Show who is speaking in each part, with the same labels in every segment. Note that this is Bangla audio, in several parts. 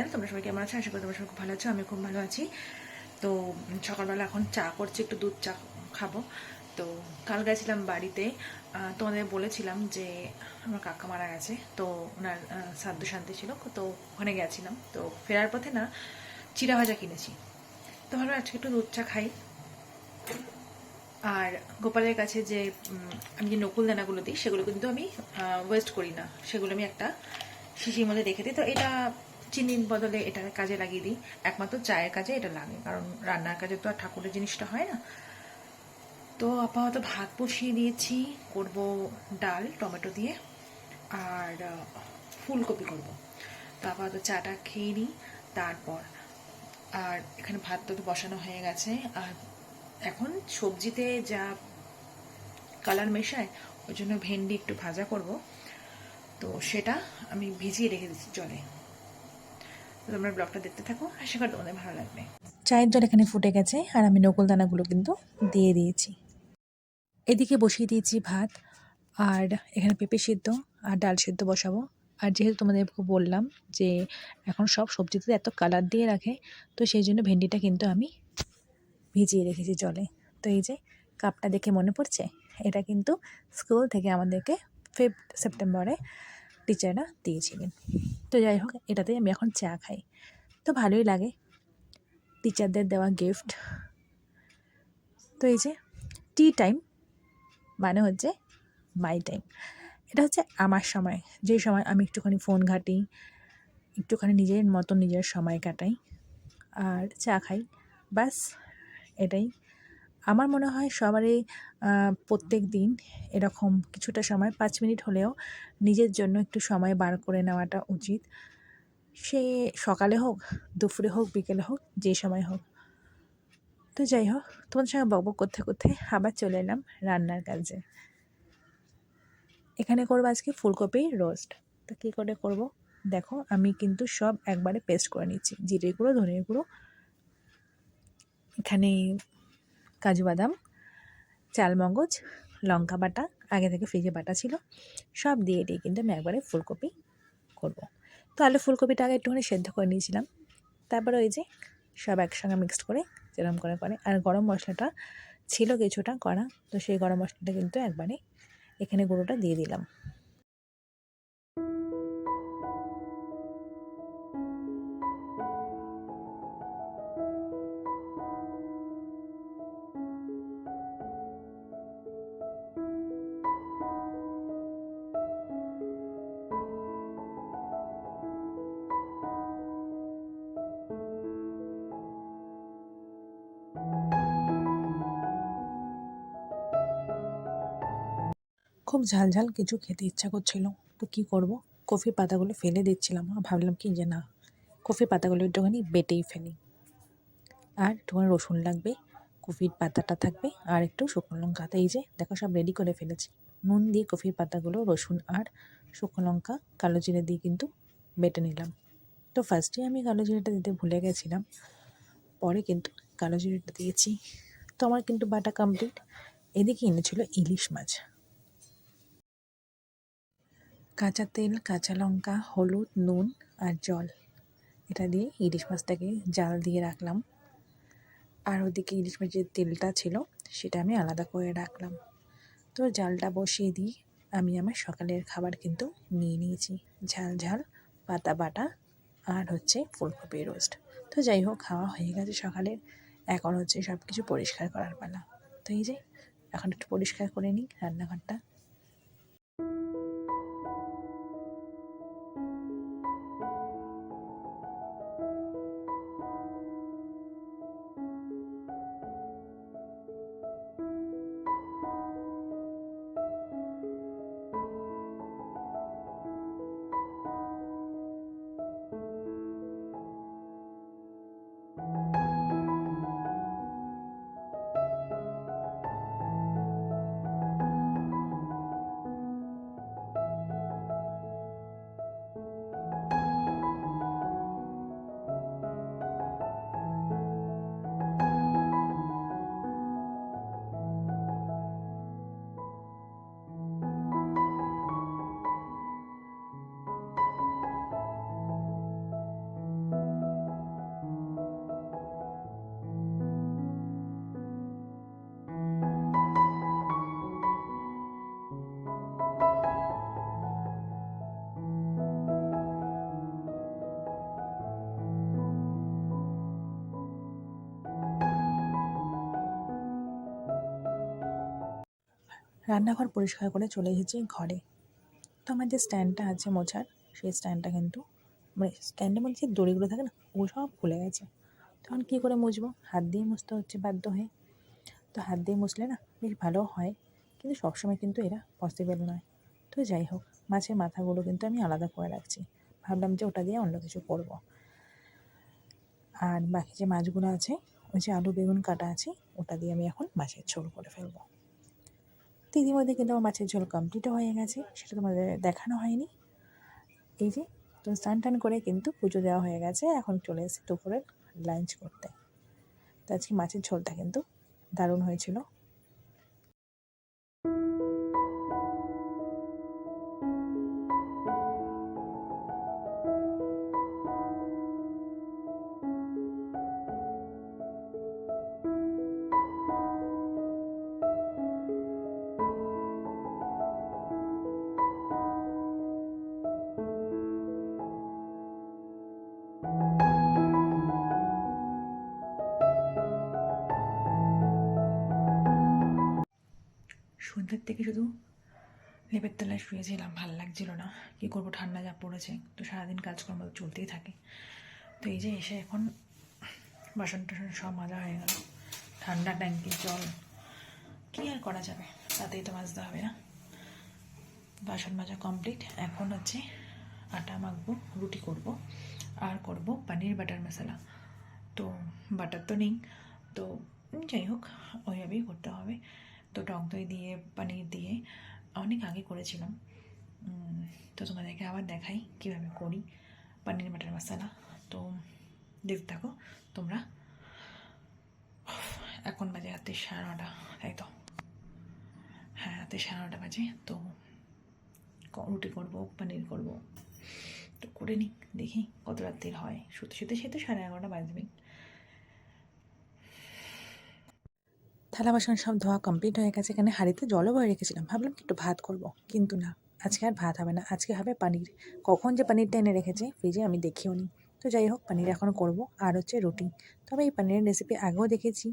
Speaker 1: চ্যানেল, তোমরা সবাই কেমন আছো? আশা করি তোমরা সবাই খুব ভালো আছো আমি খুব ভালো আছি। তো সকালবেলা এখন চা করছি, একটু দুধ চা খাব। তো কাল গেছিলাম বাড়িতে তোমাদের বলেছিলাম যে আমার কাকা মারা গেছে, তো ওনার শ্রাদ্ধ শান্তি ছিল, তো ওখানে গেছিলাম। তো ফেরার পথে না চিরা ভাজা কিনেছি। তো ভালো আজকে একটু দুধ চা খাই। আর গোপালের কাছে যে আমি যে নকুল দানাগুলো দিই, সেগুলো কিন্তু আমি ওয়েস্ট করি না। সেগুলো আমি একটা শিশির মধ্যে রেখে দিই। তো এটা চিনির বদলে এটা কাজে লাগিয়ে দিই। একমাত্র চায়ের কাজে এটা লাগে, কারণ রান্নার কাজে তো আর ঠাকুরের জিনিসটা হয় না। তো আপাতত ভাত বসিয়ে দিয়েছি, করব ডাল, টমেটো দিয়ে, আর ফুলকপি করব। তো আপাতত চাটা খেয়ে নিই, তারপর, আর এখানে ভাত তো বসানো হয়ে গেছে, আর এখন সবজিতে যা কালার মেশায়, ওই জন্য ভেন্ডি একটু ভাজা করব। তো সেটা আমি ভিজিয়ে রেখে দিচ্ছি জলে। তোমরা ব্লগটা দেখতে থাকো। আশা করি তোমাদের ভালো লাগবে। চায়ের জল এখানে ফুটে গেছে আর আমি নকল দানাগুলো কিন্তু দিয়ে দিয়েছি। এদিকে বসিয়ে দিয়েছি ভাত আর এখানে পেঁপে সিদ্ধ আর ডাল সিদ্ধ বসাবো। আর যেহেতু তোমাদেরকে বললাম যে এখন সব সবজিতে এত কালার দিয়ে রাখে, তো সেই জন্য ভেন্ডিটা কিন্তু আমি ভিজিয়ে রেখেছি জলে। তো এই যে কাপটা দেখে মনে পড়ছে? এটা কিন্তু স্কুল থেকে আমাদেরকে ফিফথ সেপ্টেম্বরে টিচাররা দিয়েছিলেন। তো যাই হোক, এটাতেই আমি এখন চা খাই। তো ভালোই লাগে। টিচারদের দেওয়া গিফট তো এই যে টি টাইম মানে হচ্ছে মাই টাইম এটা হচ্ছে আমার সময়। যে সময় আমি একটুখানি ফোন ঘাঁটি, একটুখানি নিজের মতো নিজের সময় কাটাই, আর চা খাই। বাস এটাই। আমার মনে হয় সবারই প্রত্যেক দিন এরকম কিছুটা সময়, পাঁচ মিনিট হলেও নিজের জন্য একটু সময় বার করে নেওয়াটা উচিত। সে সকালে হোক, দুপুরে হোক, বিকেলে হোক, যে সময় হোক। তো যাই হোক, তোমাদের সঙ্গে বকবক করতে করতে আবার চলে এলাম রান্নার কাজে। এখানে করব আজকে ফুলকপি রোস্ট তো কী করে করব? দেখো, আমি কিন্তু সব একবারে পেস্ট করে নিচ্ছি। জিরে গুঁড়ো ধনের গুঁড়ো। এখানে কাজু বাদাম চালমগজ লঙ্কা বাটা, আগে থেকে ফ্রিজে বাটা ছিল, সব দিয়ে দিয়ে কিন্তু আমি একবারে ফুলকপি করব। তো আলু ফুলকপিটা আগে একটুখানি সেদ্ধ করে নিয়েছিলাম। তারপরে ওই যে সব একসঙ্গে মিক্সড করে যেরকম করে করে। আর গরম মশলাটা ছিল কিছুটা করা তো সেই গরম মশলাটা কিন্তু একবারে এখানে গুঁড়োটা দিয়ে দিলাম। খুব ঝাল ঝাল কিছু খেতে ইচ্ছা করছিল। তো কী করব? কফি পাতাগুলো ফেলে দিচ্ছিলাম। আর ভাবলাম কি যে না কফি পাতাগুলো একটুখানি বেটেই ফেলি। আর একটুখানি রসুন লাগবে, কফির পাতাটা থাকবে, আর একটু শুকনো লঙ্কা। এই যে, দেখো সব রেডি করে ফেলেছি। নুন দিয়ে কফির পাতাগুলো, রসুন আর শুকনো লঙ্কা, কালো জিরে দিয়ে কিন্তু বেটে নিলাম। তো ফার্স্টে আমি কালো জিরেটা দিতে ভুলে গেছিলাম। পরে কিন্তু কালো জিরেটা দিয়েছি। তো আমার কিন্তু বাটা কমপ্লিট এদিকে এনেছিল ইলিশ মাছ। কাঁচা তেল, কাঁচা লঙ্কা, হলুদ, নুন আর জল। এটা দিয়ে ইলিশ মাছটাকে জাল দিয়ে রাখলাম। আর ওদিকে ইলিশ মাছের তেলটা ছিল, সেটা আমি আলাদা করে রাখলাম। তো জালটা বসিয়ে দিয়ে আমি আমার সকালের খাবার কিন্তু নিয়ে নিয়েছি। ঝাল ঝাল, পাতা বাটা আর হচ্ছে ফুলকপি রোস্ট। তো যাই হোক, খাওয়া হয়ে গেছে সকালের। এখন হচ্ছে সব কিছু পরিষ্কার করার পালা। তো এই যে, এখন একটু পরিষ্কার করে নিই রান্নাঘরটা।
Speaker 2: রান্নাঘর পরিষ্কার করে চলে এসেছি ঘরে। তো আমার যে স্ট্যান্ডটা আছে মোছার, সেই স্ট্যান্ডটা কিন্তু মানে স্ট্যান্ডের মধ্যে যে দড়িগুলো থাকে না ও সব খুলে গেছে। তখন কী করে মুছবো? হাত দিয়ে মুছতে হচ্ছে বাধ্য হয়ে। তো হাত দিয়ে মুছলে না বেশ ভালো হয়, কিন্তু সবসময় কিন্তু এরা পসিবল নয়। তো যাই হোক, মাছের মাথাগুলো কিন্তু আমি আলাদা করে রাখছি। ভাবলাম যে ওটা দিয়ে অন্য কিছু করব। আর বাকি যে মাছগুলো আছে, ওই যে আলু, বেগুন কাটা আছে, ওটা দিয়ে আমি এখন মাছের ঝোল করে ফেলব। তো ইতিমধ্যে কিন্তু আমার মাছের ঝোল কমপ্লিটও হয়ে গেছে, সেটা তোমাদের দেখানো হয়নি। এই যে, তো স্নান টান করে কিন্তু পুজো দেওয়া হয়ে গেছে, এখন চলে এসেছি দুপুরের লাঞ্চ করতে। তো আজকে মাছের ঝোলটা কিন্তু দারুণ হয়েছিল।
Speaker 1: সন্ধ্যের থেকে শুধু লেপের তলায় শুয়েছিলাম, ভালো লাগছিল না। কী করব, ঠান্ডা যা পড়েছে, তো সারাদিন কাজকর্ম চলতেই থাকে। তো এই যে এসে এখন বাসন টাসন সব মাজা হয়ে গেল। ঠান্ডা ট্যাঙ্কির জল। কী আর করা যাবে? তাতেই তো মাজতে হবে না। বাসন মাজা কমপ্লিট। এখন হচ্ছে আটা মাখবো, রুটি করব, আর করব পানির, বাটার মশলা। তো বাটার তো নেই। তো যাই হোক, ওইভাবেই করতে হবে। তো টক দই দিয়ে, পানির দিয়ে অনেক আগে করেছিলাম। তো তোমাদেরকে আবার দেখাই কীভাবে করি পানির বাটার মশলা। তো দেখতে থাকো তোমরা। এখন বাজে রাতে সাড়ে নটা, তাই তো? হ্যাঁ রাতে সাড়ে নটা বাজে, তো রুটি করব, পনির করব। তো করে নিই, দেখি কত রাত্রির হয়। শুতে শুতে সে তো সাড়ে এগারোটা বাজবেই।
Speaker 2: থালা বাসন সব ধোয়া কমপ্লিট হয়ে গেছে, এখানে হাঁড়িতে জলও বয়ে রেখেছিলাম। ভাবলাম একটু ভাত করব, কিন্তু না, আজকে আর ভাত হবে না, আজকে হবে পানির। কখন যে পানিরটা এনে রেখেছে ফ্রিজে আমি দেখিও নি। তো যাই হোক, পানির এখন করব, আর হচ্ছে রুটি। তবে এই পানিরের রেসিপি আগেও দেখেছি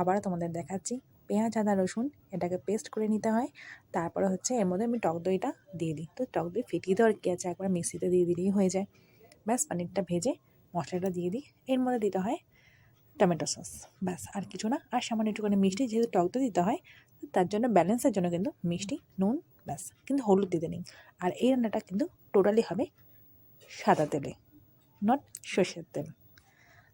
Speaker 2: আবারও তোমাদের দেখাচ্ছি। পেঁয়াজ, আদা, রসুন, এটাকে পেস্ট করে নিতে হয়। তারপরে হচ্ছে এর মধ্যে আমি টক দইটা দিয়ে দিই। তো টক দই ফিটিয়ে দেওয়ার কী আছে? একবার মিক্সিতে দিয়ে দিলেই হয়ে যায়। ব্যাস, পানিরটা ভেজে মশলাটা দিয়ে দিই। এর মধ্যে দিতে হয় টমেটো সস, ব্যাস, আর কিছু না। আর সামান্য একটুখানি মিষ্টি, যেহেতু টক দই দিতে হয়, তার জন্য ব্যালেন্সের জন্য কিন্তু মিষ্টি, নুন, ব্যাস, কিন্তু হলুদ দিতে নেই। আর এই রান্নাটা কিন্তু টোটালি হবে সাদা তেলে, নট সর্ষের তেল।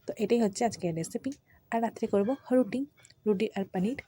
Speaker 2: তো এটাই হচ্ছে আজকের রেসিপি আর রাত্রে করব রুটি। রুটি আর পনির।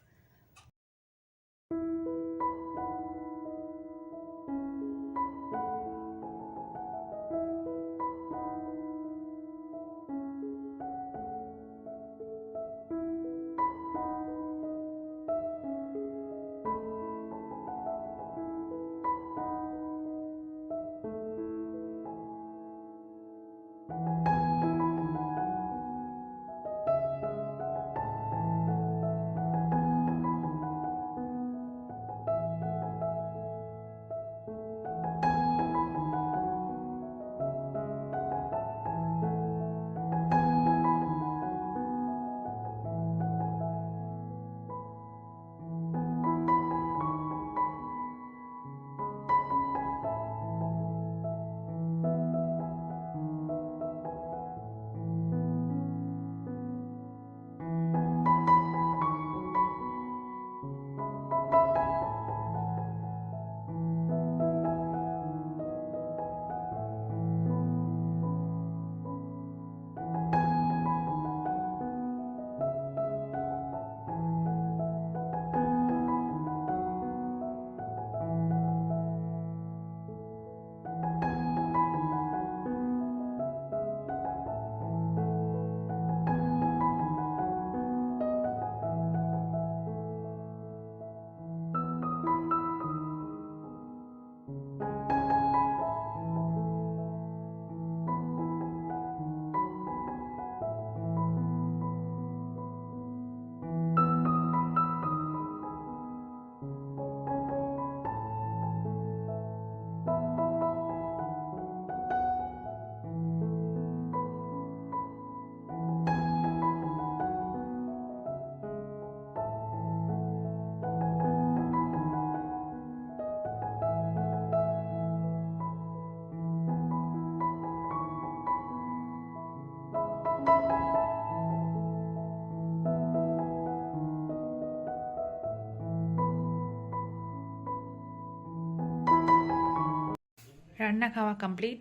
Speaker 1: রান্না খাওয়া কমপ্লিট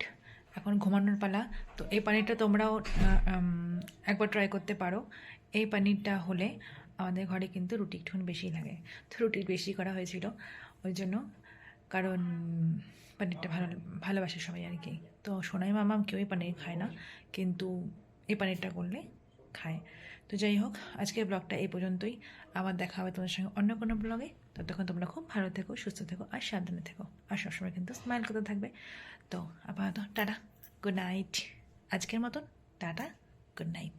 Speaker 1: এখন ঘুমানোর পালা। তো এই পানিরটা তোমরাও একবার ট্রাই করতে পারো। এই পানিরটা হলে আমাদের ঘরে কিন্তু রুটি একটুখানি বেশি লাগে। তো রুটি বেশি করা হয়েছিল। ওই জন্য, কারণ পানিরটা ভালো, ভালোবাসে সবাই আর কি। তো সোনাই মামাম কেউই পানির খায় না, কিন্তু এই পানিরটা করলে খায়। তো যাই হোক, আজকের ব্লগটা এই পর্যন্তই। আবার দেখা হবে তোমাদের সঙ্গে অন্য কোনো ব্লগে ততক্ষণ তোমরা খুব ভালো থেকো, সুস্থ থেকো আর সাবধানে থেকো। আর সবসময় কিন্তু স্মাইল করতে থাকবে। তো আপাতত টাটা গুড নাইট আজকের মতন, টাটা গুড নাইট